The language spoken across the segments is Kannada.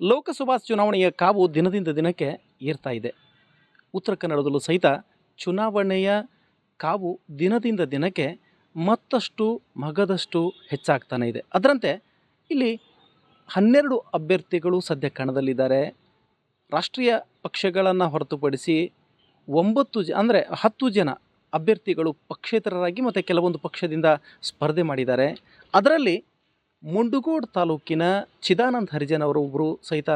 ಲೋಕಸಭಾ ಚುನಾವಣೆಯ ಕಾವು ದಿನದಿಂದ ದಿನಕ್ಕೆ ಏರ್ತಾ ಇದೆ. ಉತ್ತರ ಕನ್ನಡದಲ್ಲೂ ಸಹಿತ ಚುನಾವಣೆಯ ಕಾವು ದಿನದಿಂದ ದಿನಕ್ಕೆ ಮತ್ತಷ್ಟು ಮಗದಷ್ಟು ಹೆಚ್ಚಾಗ್ತಾನೆ ಇದೆ. ಅದರಂತೆ ಇಲ್ಲಿ ಹನ್ನೆರಡು ಅಭ್ಯರ್ಥಿಗಳು ಸದ್ಯ ಕಣದಲ್ಲಿದ್ದಾರೆ. ರಾಷ್ಟ್ರೀಯ ಪಕ್ಷಗಳನ್ನು ಹೊರತುಪಡಿಸಿ ಒಂಬತ್ತು ಜ, ಅಂದರೆ ಹತ್ತು ಜನ ಅಭ್ಯರ್ಥಿಗಳು ಪಕ್ಷೇತರರಾಗಿ ಮತ್ತು ಕೆಲವೊಂದು ಪಕ್ಷದಿಂದ ಸ್ಪರ್ಧೆ ಮಾಡಿದ್ದಾರೆ. ಅದರಲ್ಲಿ ಮುಂಡುಗೋಡ್ ತಾಲೂಕಿನ ಚಿದಾನಂದ್ ಹರಿಜನ್ ಅವರು ಒಬ್ಬರು ಸಹಿತ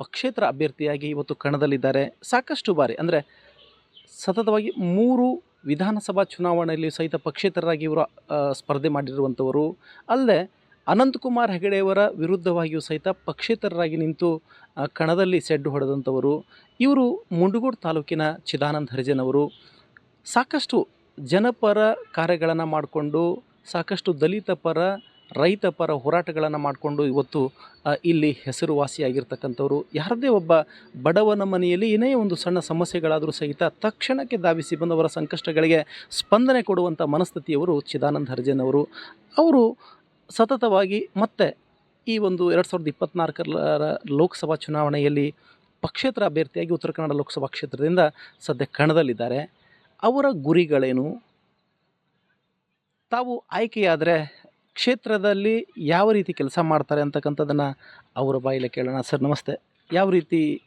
ಪಕ್ಷೇತರ ಅಭ್ಯರ್ಥಿಯಾಗಿ ಇವತ್ತು ಕಣದಲ್ಲಿದ್ದಾರೆ. ಸಾಕಷ್ಟು ಬಾರಿ, ಅಂದರೆ ಸತತವಾಗಿ ಮೂರು ವಿಧಾನಸಭಾ ಚುನಾವಣೆಯಲ್ಲಿ ಸಹಿತ ಪಕ್ಷೇತರರಾಗಿ ಇವರು ಸ್ಪರ್ಧೆ ಮಾಡಿರುವಂಥವರು. ಅಲ್ಲದೆ ಅನಂತಕುಮಾರ್ ಹೆಗಡೆಯವರ ವಿರುದ್ಧವಾಗಿಯೂ ಸಹಿತ ಪಕ್ಷೇತರರಾಗಿ ನಿಂತು ಕಣದಲ್ಲಿ ಸೆಡ್ಡು ಹೊಡೆದಂಥವರು. ಇವರು ಮುಂಡುಗೋಡ್ ತಾಲೂಕಿನ ಚಿದಾನಂದ್ ಹರಿಜನ್ ಅವರು. ಸಾಕಷ್ಟು ಜನಪರ ಕಾರ್ಯಗಳನ್ನು ಮಾಡಿಕೊಂಡು, ಸಾಕಷ್ಟು ದಲಿತ ಪರ ರೈತ ಪರ ಹೋರಾಟಗಳನ್ನು ಮಾಡಿಕೊಂಡು ಇವತ್ತು ಇಲ್ಲಿ ಹೆಸರುವಾಸಿಯಾಗಿರ್ತಕ್ಕಂಥವ್ರು ಯಾರದೇ ಒಬ್ಬ ಬಡವನ ಮನೆಯಲ್ಲಿ ಏನೇ ಒಂದು ಸಣ್ಣ ಸಮಸ್ಯೆಗಳಾದರೂ ಸಹಿತ ತಕ್ಷಣಕ್ಕೆ ಧಾವಿಸಿ ಬಂದವರ ಸಂಕಷ್ಟಗಳಿಗೆ ಸ್ಪಂದನೆ ಕೊಡುವಂಥ ಮನಸ್ಥಿತಿಯವರು ಚಿದಾನಂದ ಹರ್ಜನ್ ಅವರು. ಅವರು ಸತತವಾಗಿ ಮತ್ತೆ ಈ ಒಂದು ಎರಡು ಸಾವಿರದ ಇಪ್ಪತ್ತ್ನಾಲ್ಕರ ಲೋಕಸಭಾ ಚುನಾವಣೆಯಲ್ಲಿ ಪಕ್ಷೇತರ ಅಭ್ಯರ್ಥಿಯಾಗಿ ಉತ್ತರ ಕನ್ನಡ ಲೋಕಸಭಾ ಕ್ಷೇತ್ರದಿಂದ ಸದ್ಯ ಕಣದಲ್ಲಿದ್ದಾರೆ. ಅವರ ಗುರಿಗಳೇನು? ತಾವು ಆಯ್ಕೆಯಾದರೆ ಕ್ಷೇತ್ರದಲ್ಲಿ ಯಾವ ರೀತಿ ಕೆಲಸ ಮಾಡ್ತಾರೆ ಅಂತಕ್ಕಂಥದ್ದನ್ನು ಅವರ ಬಾಯಿಲೆ ಕೇಳೋಣ. ಸರ್ ನಮಸ್ತೆ. ಯಾವ ರೀತಿ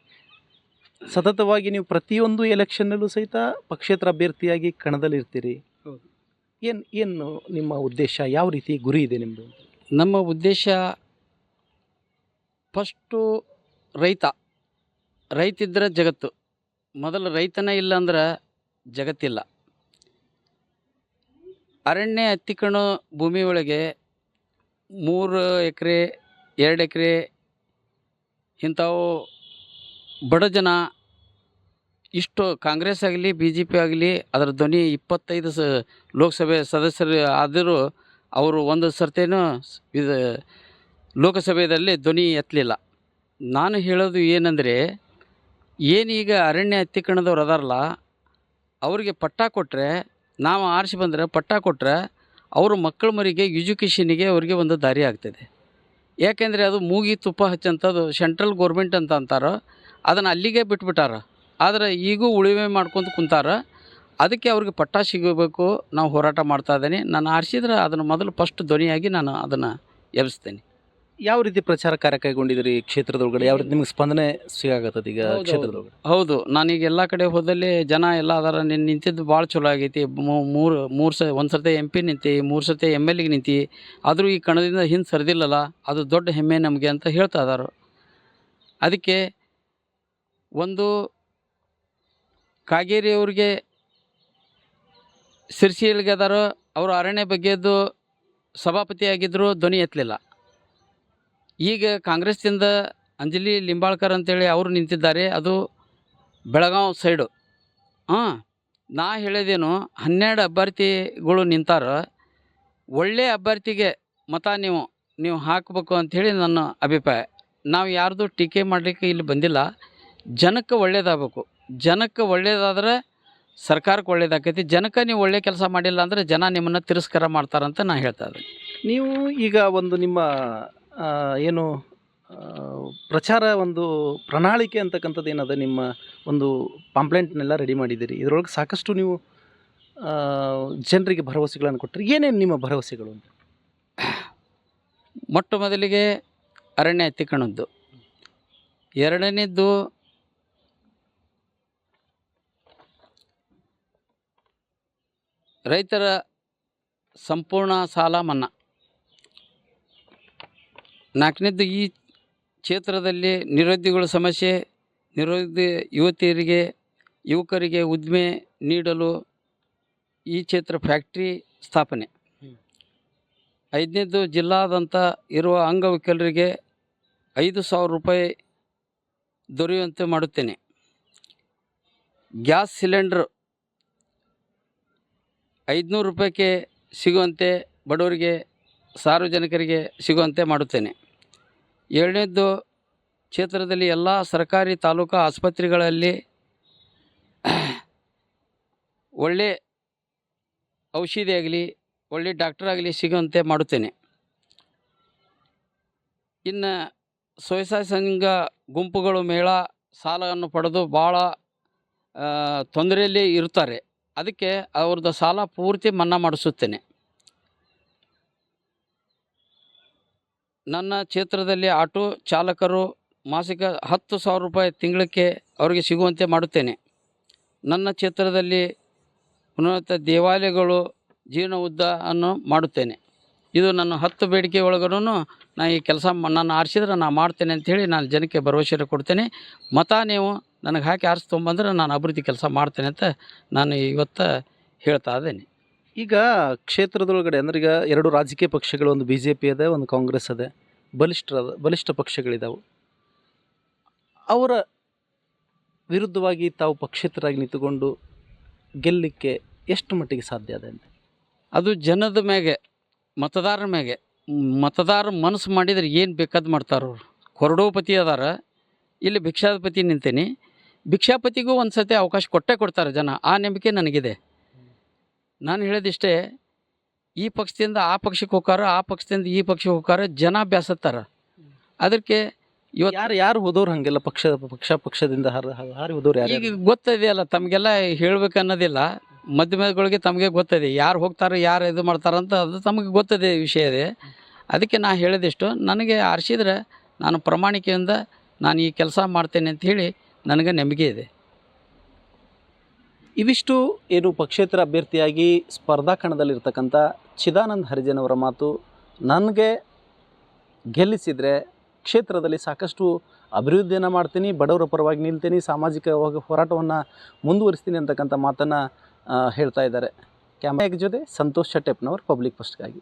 ಸತತವಾಗಿ ನೀವು ಪ್ರತಿಯೊಂದು ಎಲೆಕ್ಷನ್ನಲ್ಲೂ ಸಹಿತ ಪಕ್ಷೇತರ ಅಭ್ಯರ್ಥಿಯಾಗಿ ಕಣದಲ್ಲಿರ್ತೀರಿ ಹೌದು. ಏನು ಏನು ನಿಮ್ಮ ಉದ್ದೇಶ? ಯಾವ ರೀತಿ ಗುರಿ ಇದೆ ನಿಮ್ಮದು ನಮ್ಮ ಉದ್ದೇಶ ಫಸ್ಟು ರೈತ. ರೈತ ಇದ್ದರೆ ಜಗತ್ತು. ಮೊದಲು ರೈತನೇ ಇಲ್ಲ ಅಂದ್ರೆ ಜಗತ್ತಿಲ್ಲ. ಅರಣ್ಯ ಹತ್ತಿಕಣು ಭೂಮಿ ಒಳಗೆ ಮೂರು ಎಕರೆ, ಎರಡು ಎಕರೆ ಇಂಥವು ಬಡ ಜನ, ಇಷ್ಟು ಕಾಂಗ್ರೆಸ್ ಆಗಲಿ ಬಿ ಜೆ ಪಿ ಆಗಲಿ, ಅದರ ಧ್ವನಿ ಇಪ್ಪತ್ತೈದು ಸ, ಲೋಕಸಭೆ ಸದಸ್ಯರು ಆದರೂ ಅವರು ಒಂದು ಸರ್ತೇನು ಇದು ಲೋಕಸಭೆಯಲ್ಲಿ ಧ್ವನಿ ಎತ್ತಲಿಲ್ಲ. ನಾನು ಹೇಳೋದು ಏನಂದರೆ, ಏನೀಗ ಅರಣ್ಯ ಹತ್ತಿಕಣದವ್ರು ಅದಾರಲ್ಲ, ಅವರಿಗೆ ಪಟ್ಟ ಕೊಟ್ಟರೆ ನಾವು ಆರಿಸಿ ಬಂದರೆ ಪಟ್ಟ ಕೊಟ್ಟರೆ ಅವ್ರ ಮಕ್ಕಳ ಮರಿಗೆ ಎಜುಕೇಷನಿಗೆ ಅವ್ರಿಗೆ ಒಂದು ದಾರಿ ಆಗ್ತದೆ. ಯಾಕೆಂದರೆ ಅದು ಮೂಗಿ ತುಪ್ಪ ಹಚ್ಚಂಥದ್ದು ಸೆಂಟ್ರಲ್ ಗೋರ್ಮೆಂಟ್ ಅಂತ ಅಂತಾರೋ. ಅದನ್ನು ಅಲ್ಲಿಗೆ ಬಿಟ್ಬಿಟ್ಟಾರ. ಆದರೆ ಈಗೂ ಉಳಿವೆ ಮಾಡ್ಕೊಂತ ಕುಂತಾರ. ಅದಕ್ಕೆ ಅವ್ರಿಗೆ ಪಟ್ಟ ಸಿಗಬೇಕು. ನಾವು ಹೋರಾಟ ಮಾಡ್ತಾ ಇದ್ದೀನಿ. ನಾನು ಆರಿಸಿದ್ರೆ ಅದನ್ನು ಮೊದಲು ಫಸ್ಟ್ ಧ್ವನಿಯಾಗಿ ನಾನು ಅದನ್ನು ಎಬ್ಸ್ತೇನೆ. ಯಾವ ರೀತಿ ಪ್ರಚಾರ ಕಾರ್ಯ ಈ ಕ್ಷೇತ್ರದೊಳಗಡೆ? ಯಾವ ರೀತಿ ನಿಮ್ಗೆ ಸ್ಪಂದನೆ ಸಿಗಾಕತ್ತದ ಈಗ ಹೌದು, ಕ್ಷೇತ್ರದೊಳಗಡೆ? ಹೌದು ನಾನೀಗ ಎಲ್ಲ ಕಡೆ ಹೋದಲ್ಲಿ ಜನ ಎಲ್ಲ ಅದರ ನಿನ್ ನಿಂತಿದ್ದು ಭಾಳ ಚಲೋ ಆಗೈತಿ. ಮೂ- ಮೂರು ಮೂರು ಸ ಒಂದು ಸರ್ತಿ ಎಂ ಪಿ ನಿಂತಿ ಮೂರು ಸರ್ತಿ ಎಂ ಎಲ್ ಎಗೆ ನಿಂತಿ. ಆದರೂ ಈ ಕಣದಿಂದ ಹಿಂದೆ ಸರಿದಿಲ್ಲಲ್ಲ ಅದು ದೊಡ್ಡ ಹೆಮ್ಮೆ ನಮಗೆ ಅಂತ ಹೇಳ್ತಾ ಇದಾರು. ಅದಕ್ಕೆ ಒಂದು ಕಾಗೇರಿ ಅವ್ರಿಗೆ ಸಿರ್ಸಿಯಲ್ಗೆ ಅದಾರೋ ಅವರು ಅರಣ್ಯ ಬಗ್ಗೆದ್ದು ಸಭಾಪತಿ ಆಗಿದ್ದರು ಧ್ವನಿ ಎತ್ತಲಿಲ್ಲ. ಈಗ ಕಾಂಗ್ರೆಸ್ಸಿಂದ ಅಂಜಲಿ ಲಿಂಬಾಳ್ಕರ್ ಅಂತೇಳಿ ಅವರು ನಿಂತಿದ್ದಾರೆ. ಅದು ಬೆಳಗಾವ್ ಸೈಡು ಹಾಂ, ನಾ ಹೇಳಿದೇನು, ಹನ್ನೆರಡು ಅಭ್ಯರ್ಥಿಗಳು ನಿಂತಾರ. ಒಳ್ಳೆಯ ಅಭ್ಯರ್ಥಿಗೆ ಮತ ನೀವು ನೀವು ಹಾಕಬೇಕು ಅಂಥೇಳಿ ನನ್ನ ಅಭಿಪ್ರಾಯ. ನಾವು ಯಾರ್ದು ಟೀಕೆ ಮಾಡಲಿಕ್ಕೆ ಇಲ್ಲಿ ಬಂದಿಲ್ಲ. ಜನಕ್ಕೆ ಒಳ್ಳೇದಾಗಬೇಕು. ಜನಕ್ಕೆ ಒಳ್ಳೇದಾದ್ರೆ ಸರ್ಕಾರಕ್ಕೆ ಒಳ್ಳೇದಾಕೈತಿ ಜನಕ್ಕೆ ನೀವು ಒಳ್ಳೆ ಕೆಲಸ ಮಾಡಿಲ್ಲ ಅಂದರೆ ಜನ ನಿಮ್ಮನ್ನು ತಿರಸ್ಕಾರ ಮಾಡ್ತಾರಂತ ನಾನು ಹೇಳ್ತಾ ಇದ್ದೀನಿ. ನೀವು ಈಗ ಒಂದು ನಿಮ್ಮ ಏನು ಪ್ರಚಾರ ಒಂದು ಪ್ರಣಾಳಿಕೆ ಅಂತಕ್ಕಂಥದ್ದು ಏನದ? ನಿಮ್ಮ ಒಂದು ಪಾಂಪ್ಲೆಂಟ್ನೆಲ್ಲ ರೆಡಿ ಮಾಡಿದ್ದೀರಿ. ಇದರೊಳಗೆ ಸಾಕಷ್ಟು ನೀವು ಜನರಿಗೆ ಭರವಸೆಗಳನ್ನು ಕೊಟ್ಟರೆ ಏನೇನು ನಿಮ್ಮ ಭರವಸೆಗಳು ಅಂತ? ಮೊಟ್ಟ ಮೊದಲಿಗೆ ಅರಣ್ಯ ಎತ್ತಿಕೊಂಡದ್ದು ಎರಡನೇದ್ದು, ರೈತರ ಸಂಪೂರ್ಣ ಸಾಲ ಮನ್ನಾ. ನಾಲ್ಕನೇದ್ದು ಈ ಕ್ಷೇತ್ರದಲ್ಲಿ ನಿರುದ್ಯೋಗಿಗಳ ಸಮಸ್ಯೆ ನಿರುದ್ಯೋಗ ಯುವತಿಯರಿಗೆ ಯುವಕರಿಗೆ ಉದ್ದಿಮೆ ನೀಡಲು ಈ ಕ್ಷೇತ್ರ ಫ್ಯಾಕ್ಟ್ರಿ ಸ್ಥಾಪನೆ. ಐದನೇದು ಜಿಲ್ಲಾದಂಥ ಇರುವ ಅಂಗವಿಕಲರಿಗೆ ಐದು ಸಾವಿರ ರೂಪಾಯಿ ದೊರೆಯುವಂತೆ ಮಾಡುತ್ತೇನೆ. ಗ್ಯಾಸ್ ಸಿಲಿಂಡ್ರ್ ಐದುನೂರು ರೂಪಾಯಿಗೆ ಸಿಗುವಂತೆ ಬಡವರಿಗೆ ಸಾರ್ವಜನಿಕರಿಗೆ ಸಿಗುವಂತೆ ಮಾಡುತ್ತೇನೆ. ಏಳನೇದ್ದು ಕ್ಷೇತ್ರದಲ್ಲಿ ಎಲ್ಲ ಸರ್ಕಾರಿ ತಾಲೂಕು ಆಸ್ಪತ್ರೆಗಳಲ್ಲಿ ಒಳ್ಳೆ ಔಷಧಿ ಆಗಲಿ, ಒಳ್ಳೆ ಡಾಕ್ಟರ್ ಆಗಲಿ ಸಿಗುವಂತೆ ಮಾಡುತ್ತೇನೆ. ಇನ್ನು ಸ್ವಯಸಹಾಯ ಸಂಘ ಗುಂಪುಗಳು ಮೇಳ ಸಾಲವನ್ನು ಪಡೆದು ಭಾಳ ತೊಂದರೆಯಲ್ಲಿ ಇರ್ತಾರೆ ಅದಕ್ಕೆ ಅವ್ರದ್ದು ಸಾಲ ಪೂರ್ತಿ ಮನ್ನಾ ಮಾಡಿಸುತ್ತೇನೆ. ನನ್ನ ಕ್ಷೇತ್ರದಲ್ಲಿ ಆಟೋ ಚಾಲಕರು ಮಾಸಿಕ ಹತ್ತು ಸಾವಿರ ರೂಪಾಯಿ ತಿಂಗಳಿಗೆ ಅವರಿಗೆ ಸಿಗುವಂತೆ ಮಾಡುತ್ತೇನೆ. ನನ್ನ ಕ್ಷೇತ್ರದಲ್ಲಿ ಉನ್ನತ ದೇವಾಲಯಗಳು ಜೀರ್ಣ ಉದ್ದ ಅನ್ನು ಮಾಡುತ್ತೇನೆ. ಇದು ನನ್ನ ಹತ್ತು ಬೇಡಿಕೆ ಒಳಗೂ ನಾನು ಈ ಕೆಲಸ ನನ್ನ ಆರಿಸಿದ್ರೆ ನಾನು ಮಾಡ್ತೇನೆ ಅಂಥೇಳಿ ನಾನು ಜನಕ್ಕೆ ಭರವಸೆ ಕೊಡ್ತೇನೆ. ಮತ ನೀವು ನನಗೆ ಹಾಕಿ ಆರಿಸ್ತೊಂಬಂದ್ರೆ ನಾನು ಅಭಿವೃದ್ಧಿ ಕೆಲಸ ಮಾಡ್ತೇನೆ ಅಂತ ನಾನು ಇವತ್ತು ಹೇಳ್ತಾ ಇದ್ದೇನೆ. ಈಗ ಕ್ಷೇತ್ರದೊಳಗಡೆ, ಅಂದ್ರೆ ಈಗ ಎರಡು ರಾಜಕೀಯ ಪಕ್ಷಗಳು, ಒಂದು ಬಿ ಜೆ ಪಿ ಅದೇ, ಒಂದು ಕಾಂಗ್ರೆಸ್ ಅದೇ, ಬಲಿಷ್ಠ ಬಲಿಷ್ಠ ಪಕ್ಷಗಳಿದ್ದಾವೆ ಅವರ ವಿರುದ್ಧವಾಗಿ ತಾವು ಪಕ್ಷೇತರಾಗಿ ನಿಂತುಕೊಂಡು ಗೆಲ್ಲಲಿಕ್ಕೆ ಎಷ್ಟು ಮಟ್ಟಿಗೆ ಸಾಧ್ಯ ಅದ ಅಂತ? ಅದು ಜನದ ಮ್ಯಾಗೆ, ಮತದಾರರ ಮ್ಯಾಗೆ. ಮತದಾರ ಮನಸ್ಸು ಮಾಡಿದರೆ ಏನು ಬೇಕಾದ್ ಮಾಡ್ತಾರೆ ಅವರು. ಕೊರಡೋಪತಿ ಅದಾರ, ಇಲ್ಲಿ ಭಿಕ್ಷಾಪತಿ ನಿಂತೀನಿ. ಭಿಕ್ಷಾಪತಿಗೂ ಒಂದು ಸತಿ ಅವಕಾಶ ಕೊಟ್ಟೇ ಕೊಡ್ತಾರೆ ಜನ. ಆ ನಂಬಿಕೆ ನನಗಿದೆ. ನಾನು ಹೇಳೋದಿಷ್ಟೇ ಈ ಪಕ್ಷದಿಂದ ಆ ಪಕ್ಷಕ್ಕೆ ಹೋಗಾರ ಆ ಪಕ್ಷದಿಂದ ಈ ಪಕ್ಷಕ್ಕೆ ಹೋಗಾರ ಜನ ಬ್ಯಾಸತ್ತಾರ. ಅದಕ್ಕೆ ಇವತ್ತು ಯಾರು ಯಾರು ಹೋದವ್ರು ಹಂಗೆಲ್ಲ ಪಕ್ಷ ಪಕ್ಷ ಪಕ್ಷದಿಂದ ಹಾರ ಹಾರಿ ಹೋದವ್ರು ಯಾರು ಈಗ ಗೊತ್ತಿದೆಯಲ್ಲ ತಮಗೆಲ್ಲ ಹೇಳ್ಬೇಕು ಅನ್ನೋದಿಲ್ಲ ಮಧ್ಯಮಗಳಿಗೆ ತಮಗೆ ಗೊತ್ತಿದೆ ಯಾರು ಹೋಗ್ತಾರೆ ಯಾರು ಇದು ಮಾಡ್ತಾರಂತ ಅದು ತಮಗೆ ಗೊತ್ತಿದೆ ವಿಷಯ ಇದೆ. ಅದಕ್ಕೆ ನಾ ಹೇಳಿದಿಷ್ಟು ನನಗೆ ಆರಿಸಿದ್ರೆ ನಾನು ಪ್ರಾಮಾಣಿಕೆಯಿಂದ ನಾನು ಈ ಕೆಲಸ ಮಾಡ್ತೇನೆ ಅಂತ ಹೇಳಿ ನನಗೆ ನಂಬಿಕೆ ಇದೆ. ಇವಿಷ್ಟು ಏನು ಪಕ್ಷೇತರ ಅಭ್ಯರ್ಥಿಯಾಗಿ ಸ್ಪರ್ಧಾ ಕಣದಲ್ಲಿರ್ತಕ್ಕಂಥ ಚಿದಾನಂದ್ ಹರಿಜನ್ ಅವರ ಮಾತು ನನಗೆ ಗೆಲ್ಲಿಸಿದರೆ ಕ್ಷೇತ್ರದಲ್ಲಿ ಸಾಕಷ್ಟು ಅಭಿವೃದ್ಧಿಯನ್ನು ಮಾಡ್ತೀನಿ, ಬಡವರ ಪರವಾಗಿ ನಿಲ್ತೀನಿ ಸಾಮಾಜಿಕವಾಗಿ ಹೋರಾಟವನ್ನು ಮುಂದುವರಿಸ್ತೀನಿ ಅಂತಕ್ಕಂಥ ಮಾತನ್ನು ಹೇಳ್ತಾ ಇದ್ದಾರೆ. ಕ್ಯಾಮ್ರಾ ಜೊತೆ ಸಂತೋಷ್ ಶೆಟ್ಟೆಪ್ನವ್ರು ಪಬ್ಲಿಕ್ ಫಸ್ಟ್ಗಾಗಿ.